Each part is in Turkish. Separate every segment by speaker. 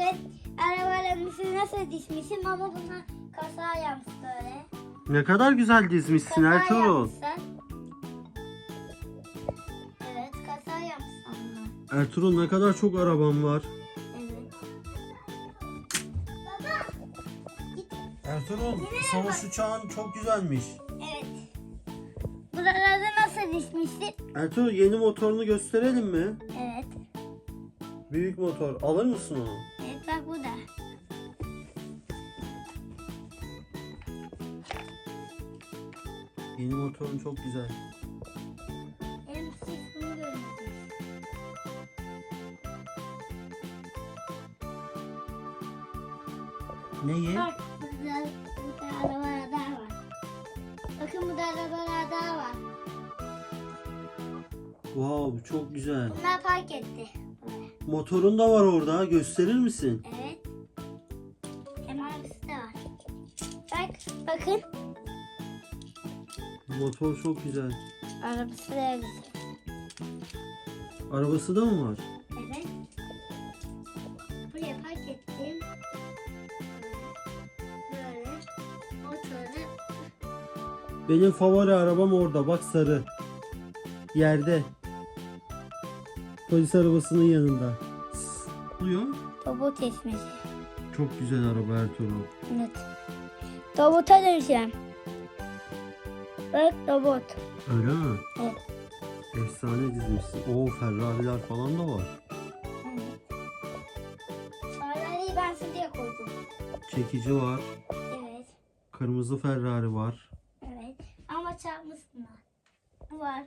Speaker 1: bakın arabalarımızı nasıl dizmişim ama buna kasa yapmış böyle.
Speaker 2: Ne kadar güzel dizmişsin
Speaker 1: Kasa
Speaker 2: Ertuğrul.
Speaker 1: yapmışlar. Evet kasa yapmışlar bunlar.
Speaker 2: Ertuğrul ne kadar çok araban var.
Speaker 1: Evet. Baba. Git.
Speaker 2: Ertuğrul savaş uçağın çok güzelmiş.
Speaker 1: Evet. Buraları nasıl dizmişsin?
Speaker 2: Ertuğrul yeni motorunu gösterelim mi?
Speaker 1: Evet.
Speaker 2: Büyük motor. Alır mısın onu?
Speaker 1: Bak bu da.
Speaker 2: Yeni motorun çok güzel.
Speaker 1: Hem siz bunu görmediniz.
Speaker 2: Neyi?
Speaker 1: Bak burada, burada arabalar daha var. Bakın burada arabalar daha var.
Speaker 2: Wow çok güzel.
Speaker 1: Bunlar park etti.
Speaker 2: Motorun da var orada. Gösterir misin?
Speaker 1: Evet. Hem arabası da var. Bak bakın.
Speaker 2: Motor çok güzel.
Speaker 1: Arabası da güzel.
Speaker 2: Arabası da mı var?
Speaker 1: Evet. Buraya park ettim. Böyle. Motoru.
Speaker 2: Benim favori arabam orada. Bak sarı. Yerde. Polis arabasının yanında. Oluyor.
Speaker 1: Robot esmesi.
Speaker 2: Çok güzel araba Ertuğrul.
Speaker 1: Evet. Robota dönüşeceğim. Bak robot.
Speaker 2: Öyle mi?
Speaker 1: Evet.
Speaker 2: Efsane dizmişsin. Oo Ferrari'ler falan da var.
Speaker 1: Farları ben şuraya koydum.
Speaker 2: Çekici var.
Speaker 1: Evet.
Speaker 2: Kırmızı Ferrari var.
Speaker 1: Evet. Ama çarpmışsınlar. Var.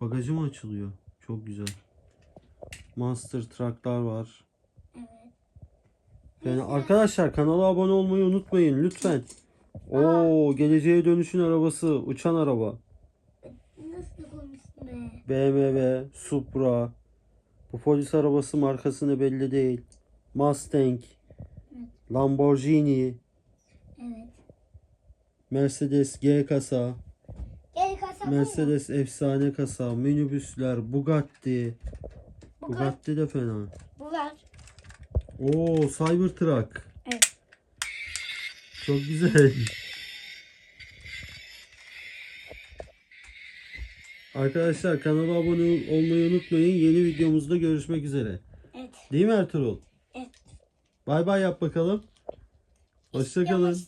Speaker 2: Bagajı mı açılıyor? Çok güzel. Monster Truck'lar var.
Speaker 1: Evet.
Speaker 2: Yani arkadaşlar kanala abone olmayı unutmayın lütfen. Oo geleceğe dönüşün arabası, uçan araba.
Speaker 1: Nasıl konuştun be?
Speaker 2: BMW, Supra. Bu polis arabası markası ne belli değil. Mustang, Lamborghini,
Speaker 1: Evet.
Speaker 2: Mercedes G kasa,
Speaker 1: Gel kasa bu mu?
Speaker 2: Mercedes efsane kasa, minibüsler, Bugatti.
Speaker 1: Bu,
Speaker 2: Bugatti de fena.
Speaker 1: bu var.
Speaker 2: Oo Cybertruck.
Speaker 1: Evet.
Speaker 2: Çok güzel. Arkadaşlar kanala abone olmayı unutmayın. Yeni videomuzda görüşmek üzere.
Speaker 1: Evet.
Speaker 2: Değil mi Ertuğrul?
Speaker 1: Evet.
Speaker 2: Bay bay yap bakalım. Hoşçakalın.